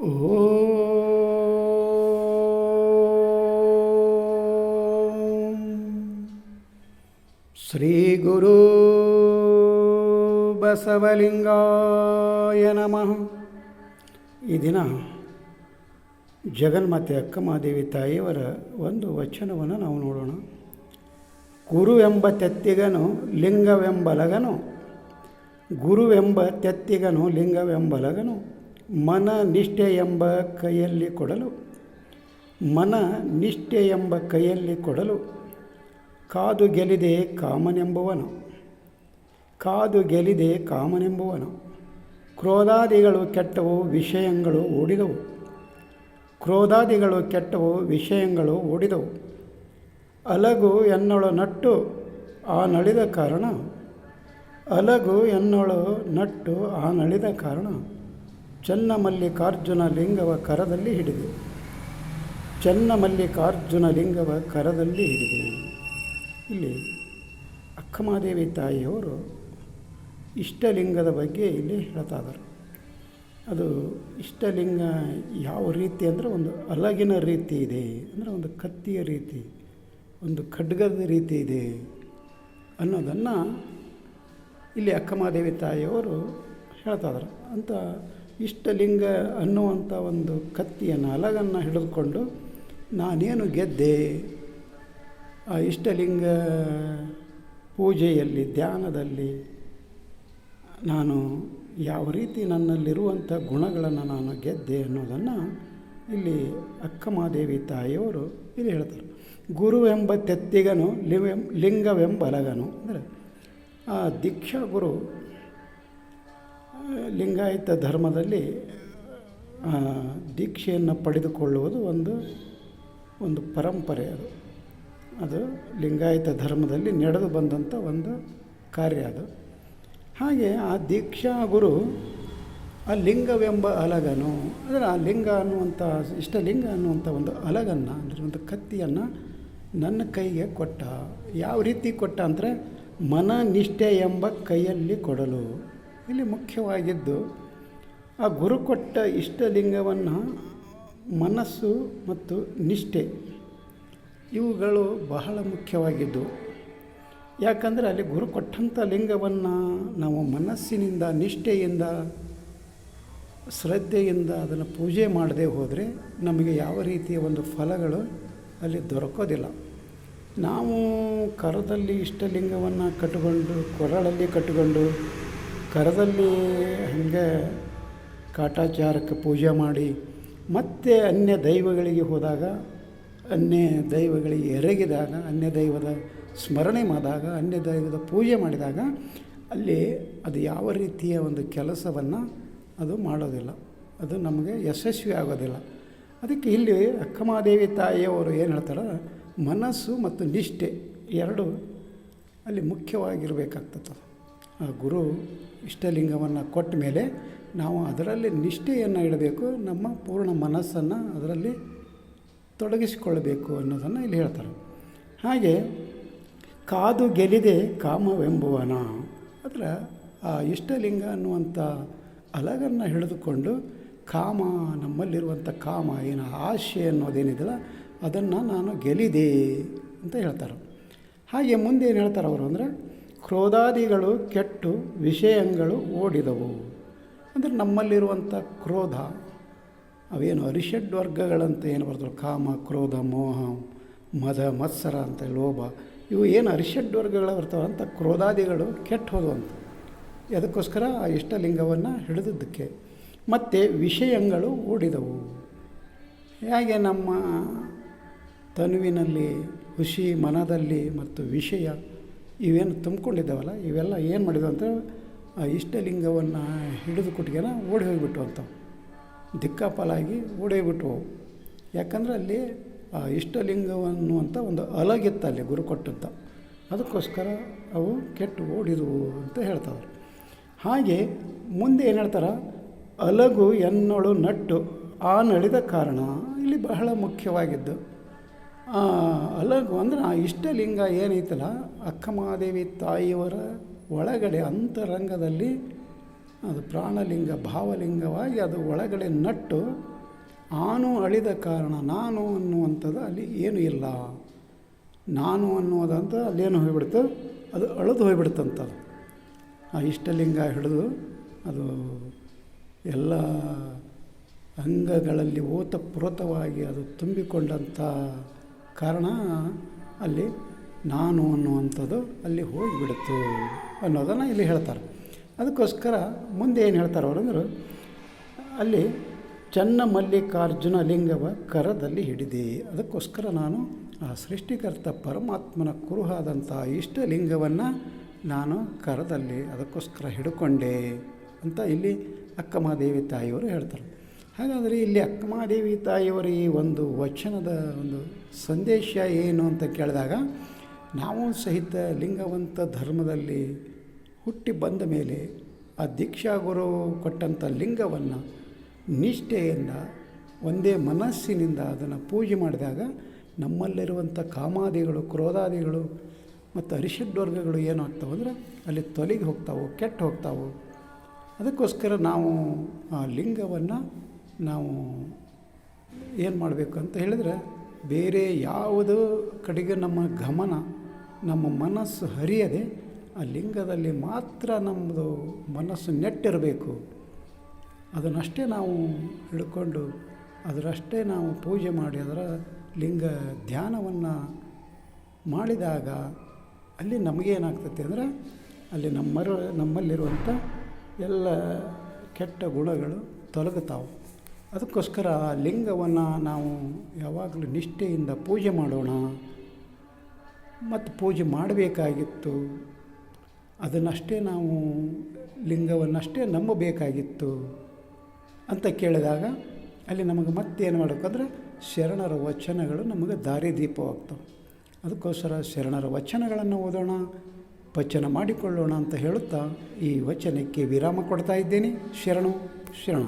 ಓಂ ಶ್ರೀ ಗುರು ಬಸವಲಿಂಗಾಯ ನಮಃ ಈ ದಿನ ಜಗನ್ಮಾತೆ ಅಕ್ಕಮಹಾದೇವಿ ತಾಯಿಯವರ ಒಂದು ವಚನವನ್ನು ನಾವು ನೋಡೋಣ. ಗುರುವೆಂಬ ತೆತ್ತಿಗನು ಲಿಂಗವೆಂಬಲಗನು ಗುರುವೆಂಬ ತೆತ್ತಿಗನು ಲಿಂಗವೆಂಬಲಗನು ಮನ ನಿಷ್ಠೆ ಎಂಬ ಕೈಯಲ್ಲಿ ಕೊಡಲು, ಮನ ನಿಷ್ಠೆ ಎಂಬ ಕೈಯಲ್ಲಿ ಕೊಡಲು ಕಾದು ಗೆಲಿದೆ ಕಾಮನೆಂಬುವನು. ಕಾದು ಗೆಲಿದೆ ಕಾಮನೆಂಬುವನು. ಕ್ರೋಧಾದಿಗಳು ಕೆಟ್ಟವು, ವಿಷಯಗಳು ಓಡಿದವು ಕ್ರೋಧಾದಿಗಳು ಕೆಟ್ಟವು, ವಿಷಯಗಳು ಓಡಿದವು ಅಲಗು ಎನ್ನೊಳು ನಟ್ಟು ಆ ನಳಿದ ಕಾರಣ. ಅಲಗು ಎನ್ನೊಳು ನಟ್ಟು ಆ ನಳಿದ ಕಾರಣ. ಚನ್ನಮಲ್ಲಿಕಾರ್ಜುನ ಲಿಂಗವ ಕರದಲ್ಲಿ ಹಿಡಿದೆ. ಚನ್ನಮಲ್ಲಿಕಾರ್ಜುನ ಲಿಂಗವ ಕರದಲ್ಲಿ ಹಿಡಿದೆ. ಇಲ್ಲಿ ಅಕ್ಕಮಹಾದೇವಿ ತಾಯಿಯವರು ಇಷ್ಟಲಿಂಗದ ಬಗ್ಗೆ ಇಲ್ಲಿ ಹೇಳ್ತಾ ಇದ್ದಾರೆ ಅದು ಇಷ್ಟಲಿಂಗ ಯಾವ ರೀತಿ ಅಂದರೆ ಒಂದು ಅಲಗಿನ ರೀತಿ ಇದೆ ಅಂದರೆ ಒಂದು ಕತ್ತಿಯ ರೀತಿ, ಒಂದು ಖಡ್ಗದ ರೀತಿ ಇದೆ ಅನ್ನೋದನ್ನು ಇಲ್ಲಿ ಅಕ್ಕಮಹಾದೇವಿ ತಾಯಿಯವರು ಹೇಳ್ತಾ ಇದ್ದಾರೆ ಅಂತ ಇಷ್ಟಲಿಂಗ ಅನ್ನುವಂಥ ಒಂದು ಕತ್ತಿಯನ್ನು ಅಲಗನ್ನು ಹಿಡಿದುಕೊಂಡು ನಾನೇನು ಗೆದ್ದೆ? ಆ ಇಷ್ಟಲಿಂಗ ಪೂಜೆಯಲ್ಲಿ, ಧ್ಯಾನದಲ್ಲಿ ನಾನು ಯಾವ ರೀತಿ ನನ್ನಲ್ಲಿರುವಂಥ ಗುಣಗಳನ್ನು ನಾನು ಗೆದ್ದೆ ಅನ್ನೋದನ್ನು ಇಲ್ಲಿ ಅಕ್ಕಮಾದೇವಿ ತಾಯಿಯವರು ಇಲ್ಲಿ ಹೇಳ್ತಾರೆ. ಗುರುವೆಂಬ ತೆತ್ತಿಗನು ಲಿವೆಂ ಲಿಂಗವೆಂಬಲಗನು ಅಂದರೆ ಆ ದೀಕ್ಷಾ ಗುರು ಲಿಂಗಾಯತ ಧರ್ಮದಲ್ಲಿ ದೀಕ್ಷೆಯನ್ನು ಪಡೆದುಕೊಳ್ಳುವುದು ಒಂದು ಒಂದು ಪರಂಪರೆ ಅದು. ಅದು ಲಿಂಗಾಯತ ಧರ್ಮದಲ್ಲಿ ನಡೆದು ಬಂದಂಥ ಒಂದು ಕಾರ್ಯ ಅದು. ಹಾಗೆ ಆ ದೀಕ್ಷಾ ಗುರು ಆ ಲಿಂಗವೆಂಬ ಅಲಗನು, ಅಂದರೆ ಆ ಲಿಂಗ ಅನ್ನುವಂಥ ಇಷ್ಟಲಿಂಗ ಅನ್ನುವಂಥ ಒಂದು ಅಲಗನ್ನು, ಅಂದರೆ ಒಂದು ಕತ್ತಿಯನ್ನು ನನ್ನ ಕೈಗೆ ಕೊಟ್ಟ. ಯಾವ ರೀತಿ ಕೊಟ್ಟ ಅಂದರೆ ಮನ ನಿಷ್ಠೆ ಎಂಬ ಕೈಯಲ್ಲಿ ಕೊಡಲು. ಇಲ್ಲಿ ಮುಖ್ಯವಾಗಿದ್ದು, ಆ ಗುರು ಕೊಟ್ಟ ಇಷ್ಟಲಿಂಗವನ್ನು ಮನಸ್ಸು ಮತ್ತು ನಿಷ್ಠೆ, ಇವುಗಳು ಬಹಳ ಮುಖ್ಯವಾಗಿದ್ದು, ಯಾಕಂದರೆ ಅಲ್ಲಿ ಗುರು ಕೊಟ್ಟಂಥ ಲಿಂಗವನ್ನು ನಾವು ಮನಸ್ಸಿನಿಂದ, ನಿಷ್ಠೆಯಿಂದ, ಶ್ರದ್ಧೆಯಿಂದ ಅದನ್ನು ಪೂಜೆ ಮಾಡದೆ ಹೋದರೆ ನಮಗೆ ಯಾವ ರೀತಿಯ ಒಂದು ಫಲಗಳು ಅಲ್ಲಿ ದೊರಕೋದಿಲ್ಲ. ನಾವು ಕರದಲ್ಲಿ ಇಷ್ಟಲಿಂಗವನ್ನು ಕಟ್ಟಿಕೊಂಡು, ಕೊರಳಲ್ಲಿ ಕಟ್ಟಿಕೊಂಡು ಕರದಲ್ಲಿ ಹಾಗೆ ಕಾಟಾಚಾರಕ್ಕೆ ಪೂಜೆ ಮಾಡಿ ಮತ್ತೆ ಅನ್ಯ ದೈವಗಳಿಗೆ ಹೋದಾಗ, ಅನ್ಯ ದೈವಗಳಿಗೆ ಎರಗಿದಾಗ, ಅನ್ಯ ದೈವದ ಸ್ಮರಣೆ ಮಾಡಿದಾಗ, ಅನ್ಯ ದೈವದ ಪೂಜೆ ಮಾಡಿದಾಗ ಅಲ್ಲಿ ಅದು ಯಾವ ರೀತಿಯ ಒಂದು ಕೆಲಸವನ್ನು ಅದು ಮಾಡೋದಿಲ್ಲ. ಅದು ನಮಗೆ ಯಶಸ್ವಿ ಆಗೋದಿಲ್ಲ. ಅದಕ್ಕೆ ಇಲ್ಲಿ ಅಕ್ಕಮಹಾದೇವಿ ತಾಯಿಯವರು ಏನು ಹೇಳ್ತಾರೆ, ಮನಸ್ಸು ಮತ್ತು ನಿಷ್ಠೆ ಎರಡು ಅಲ್ಲಿ ಮುಖ್ಯವಾಗಿರಬೇಕಾಗ್ತದೆ. ಗುರು ಇಷ್ಟಲಿಂಗವನ್ನು ಕೊಟ್ಟ ಮೇಲೆ ನಾವು ಅದರಲ್ಲಿ ನಿಷ್ಠೆಯನ್ನು ಇಡಬೇಕು, ನಮ್ಮ ಪೂರ್ಣ ಮನಸ್ಸನ್ನು ಅದರಲ್ಲಿ ತೊಡಗಿಸಿಕೊಳ್ಳಬೇಕು ಅನ್ನೋದನ್ನು ಇಲ್ಲಿ ಹೇಳ್ತಾರೆ. ಹಾಗೆ ಕಾದು ಗೆಲಿದೆ ಕಾಮವೆಂಬುವನ. ಅದರ ಆ ಇಷ್ಟಲಿಂಗ ಅನ್ನುವಂಥ ಅಲಗನ್ನು ಹಿಡಿದುಕೊಂಡು ಕಾಮ ನಮ್ಮಲ್ಲಿರುವಂಥ ಕಾಮ ಏನು ಆಶೆ ಅನ್ನೋದೇನಿದೆಯಲ್ಲ, ಅದನ್ನು ನಾನು ಗೆಲಿದೆ ಅಂತ ಹೇಳ್ತಾರೆ. ಹಾಗೆ ಮುಂದೆ ಏನು ಹೇಳ್ತಾರೆ ಅವರು ಅಂದರೆ ಕ್ರೋಧಾದಿಗಳು ಕೆಟ್ಟು ವಿಷಯಗಳು ಓಡಿದವು. ಅಂದರೆ ನಮ್ಮಲ್ಲಿರುವಂಥ ಕ್ರೋಧ, ಅವೇನು ಅರಿಷಡ್ ವರ್ಗಗಳಂತ ಏನು ಬರ್ತವೆ ಕಾಮ, ಕ್ರೋಧ, ಮೋಹ, ಮದ, ಮತ್ಸರ ಅಂತ ಲೋಭ, ಇವು ಏನು ಅರಿಷಡ್ ವರ್ಗಗಳು ಬರ್ತವೆ ಅಂತ ಕ್ರೋಧಾದಿಗಳು ಕೆಟ್ಟು ಹೋದಂತ ಅದಕ್ಕೋಸ್ಕರ ಆ ಇಷ್ಟಲಿಂಗವನ್ನು ಹಿಡಿದಿದ್ದಕ್ಕೆ ಮತ್ತು ವಿಷಯಗಳು ಓಡಿದವು. ಹೇಗೆ ನಮ್ಮ ತನುವಿನಲ್ಲಿ ಖುಷಿ ಮನದಲ್ಲಿ ಮತ್ತು ವಿಷಯ ಇವೇನು ತುಂಬಿಕೊಂಡಿದ್ದಾವಲ್ಲ, ಇವೆಲ್ಲ ಏನು ಮಾಡಿದ್ವು ಅಂತ ಇಷ್ಟಲಿಂಗವನ್ನು ಹಿಡಿದು ಕೊಟ್ಟಿಗೆನ ಓಡಿ ಹೋಗಿಬಿಟ್ಟು ಅಂಥವು ದಿಕ್ಕಾಪಾಲಾಗಿ ಓಡಿ ಹೋಗಿಬಿಟ್ಟು ಯಾಕಂದರೆ ಅಲ್ಲಿ, ಆ ಇಷ್ಟಲಿಂಗವನ್ನುವಂಥ ಒಂದು ಅಲಗಿತ್ತು ಅಲ್ಲಿ ಗುರು ಕೊಟ್ಟಂತ. ಅದಕ್ಕೋಸ್ಕರ ಅವು ಕೆಟ್ಟು ಓಡಿದವು ಅಂತ ಹೇಳ್ತಾವ್ರು. ಹಾಗೆ ಮುಂದೆ ಏನು ಹೇಳ್ತಾರೆ, ಅಲಗು ಎನ್ನೊಳು ನಟ್ಟು ಆ ನಳಿದ ಕಾರಣ ಇಲ್ಲಿ ಬಹಳ ಮುಖ್ಯವಾಗಿದ್ದು. ಅಲಗು ಅಂದ್ರೆ ಆ ಇಷ್ಟಲಿಂಗ ಏನೈತಲ್ಲ ಅಕ್ಕಮಹಾದೇವಿ ತಾಯಿಯವರ ಒಳಗಡೆ ಅಂತರಂಗದಲ್ಲಿ ಅದು ಪ್ರಾಣಲಿಂಗ, ಭಾವಲಿಂಗವಾಗಿ ಅದು ಒಳಗಡೆ ನಟ್ಟು ಆನು ಅಳಿದ ಕಾರಣ, ನಾನು ಅನ್ನುವಂಥದ್ದು ಅಲ್ಲಿ ಏನೂ ಇಲ್ಲ. ನಾನು ಅನ್ನೋದಂತ ಅಲ್ಲೇನು ಹೋಗ್ಬಿಡ್ತು ಅದು ಅಳದು ಹೋಗ್ಬಿಡ್ತಂತದು ಆ ಇಷ್ಟಲಿಂಗ ಹಿಡಿದು ಅದು ಎಲ್ಲ ಅಂಗಗಳಲ್ಲಿ ಓತಪ್ರೋತವಾಗಿ ಅದು ತುಂಬಿಕೊಂಡಂಥ ಕಾರಣ ಅಲ್ಲಿ ನಾನು ಅನ್ನುವಂಥದ್ದು ಅಲ್ಲಿ ಹೋಗಿಬಿಡುತ್ತು ಅನ್ನೋದನ್ನು ಇಲ್ಲಿ ಹೇಳ್ತಾರೆ. ಅದಕ್ಕೋಸ್ಕರ ಮುಂದೆ ಏನು ಹೇಳ್ತಾರೆ ಅಂದ್ರೆ, ಅಲ್ಲಿ ಚನ್ನ ಮಲ್ಲಿಕಾರ್ಜುನ ಲಿಂಗವ ಕರದಲ್ಲಿ ಹಿಡಿದೆ. ಅದಕ್ಕೋಸ್ಕರ ನಾನು ಆ ಸೃಷ್ಟಿಕರ್ತ ಪರಮಾತ್ಮನ ಕುರುಹಾದಂಥ ಇಷ್ಟಲಿಂಗವನ್ನು ನಾನು ಕರದಲ್ಲಿ ಅದಕ್ಕೋಸ್ಕರ ಹಿಡ್ಕೊಂಡೆ ಅಂತ ಇಲ್ಲಿ ಅಕ್ಕಮಹಾದೇವಿ ತಾಯಿಯವರು ಹೇಳ್ತಾರೆ. ಹಾಗಾದರೆ ಇಲ್ಲಿ ಅಕ್ಕಮಹಾದೇವಿ ತಾಯಿಯವರ ಈ ಒಂದು ವಚನದ ಒಂದು ಸಂದೇಶ ಏನು ಅಂತ ಕೇಳಿದಾಗ, ನಾವು ಸಹಿತ ಲಿಂಗವಂತ ಧರ್ಮದಲ್ಲಿ ಹುಟ್ಟಿ ಬಂದ ಮೇಲೆ ಆ ದೀಕ್ಷಾ ಗುರು ಕೊಟ್ಟಂಥ ಲಿಂಗವನ್ನು ನಿಷ್ಠೆಯಿಂದ, ಒಂದೇ ಮನಸ್ಸಿನಿಂದ ಅದನ್ನು ಪೂಜೆ ಮಾಡಿದಾಗ ನಮ್ಮಲ್ಲಿರುವಂಥ ಕಾಮಾದಿಗಳು, ಕ್ರೋಧಾದಿಗಳು ಮತ್ತು ಅರಿಷಡ್ವರ್ಗಗಳು ಏನಾಗ್ತಾವೆ ಅಂದರೆ ಅಲ್ಲಿ ತೊಲಗಿ ಹೋಗ್ತಾವೆ, ಕೆಟ್ಟು ಹೋಗ್ತಾವೆ, ಅದಕ್ಕೋಸ್ಕರ ನಾವು ಆ ಲಿಂಗವನ್ನು ನಾವು ಏನು ಮಾಡಬೇಕು ಅಂತ ಹೇಳಿದ್ರೆ ಬೇರೆ ಯಾವುದು ಕಡೆಗೆ ನಮ್ಮ ಗಮನ, ನಮ್ಮ ಮನಸ್ಸು ಹರಿಯದೆ ಆ ಲಿಂಗದಲ್ಲಿ ಮಾತ್ರ ನಮ್ಮದು ಮನಸ್ಸು ನೆಟ್ಟಿರಬೇಕು. ಅದನ್ನಷ್ಟೇ ನಾವು ಹಿಡ್ಕೊಂಡು, ಅದರಷ್ಟೇ ನಾವು ಪೂಜೆ ಮಾಡಿ, ಅದರ ಲಿಂಗ ಧ್ಯಾನವನ್ನು ಮಾಡಿದಾಗ ಅಲ್ಲಿ ನಮಗೇನಾಗ್ತೈತೆ ಅಂದರೆ ಅಲ್ಲಿ ನಮ್ಮರ ನಮ್ಮಲ್ಲಿರುವಂಥ ಎಲ್ಲ ಕೆಟ್ಟ ಗುಣಗಳು ತೊಲಗುತ್ತಾವೆ ಅದಕ್ಕೋಸ್ಕರ ಆ ಲಿಂಗವನ್ನು ನಾವು ಯಾವಾಗಲೂ ನಿಷ್ಠೆಯಿಂದ ಪೂಜೆ ಮಾಡೋಣ. ಮತ್ತು ಪೂಜೆ ಮಾಡಬೇಕಾಗಿತ್ತು. ಅದನ್ನಷ್ಟೇ ನಾವು ಲಿಂಗವನ್ನಷ್ಟೇ ನಂಬಬೇಕಾಗಿತ್ತು ಅಂತ ಕೇಳಿದಾಗ ಅಲ್ಲಿ ನಮಗೆ ಮತ್ತೇನು ಮಾಡಬೇಕಂದ್ರೆ ಶರಣರ ವಚನಗಳು ನಮಗೆ ದಾರಿದೀಪವಾಗ್ತವೆ. ಅದಕ್ಕೋಸ್ಕರ ಶರಣರ ವಚನಗಳನ್ನು ಓದೋಣ, ವಚನ ಮಾಡಿಕೊಳ್ಳೋಣ ಅಂತ ಹೇಳುತ್ತಾ ಈ ವಚನಕ್ಕೆ ವಿರಾಮ ಕೊಡ್ತಾ ಇದ್ದೇನೆ. ಶರಣು ಶರಣ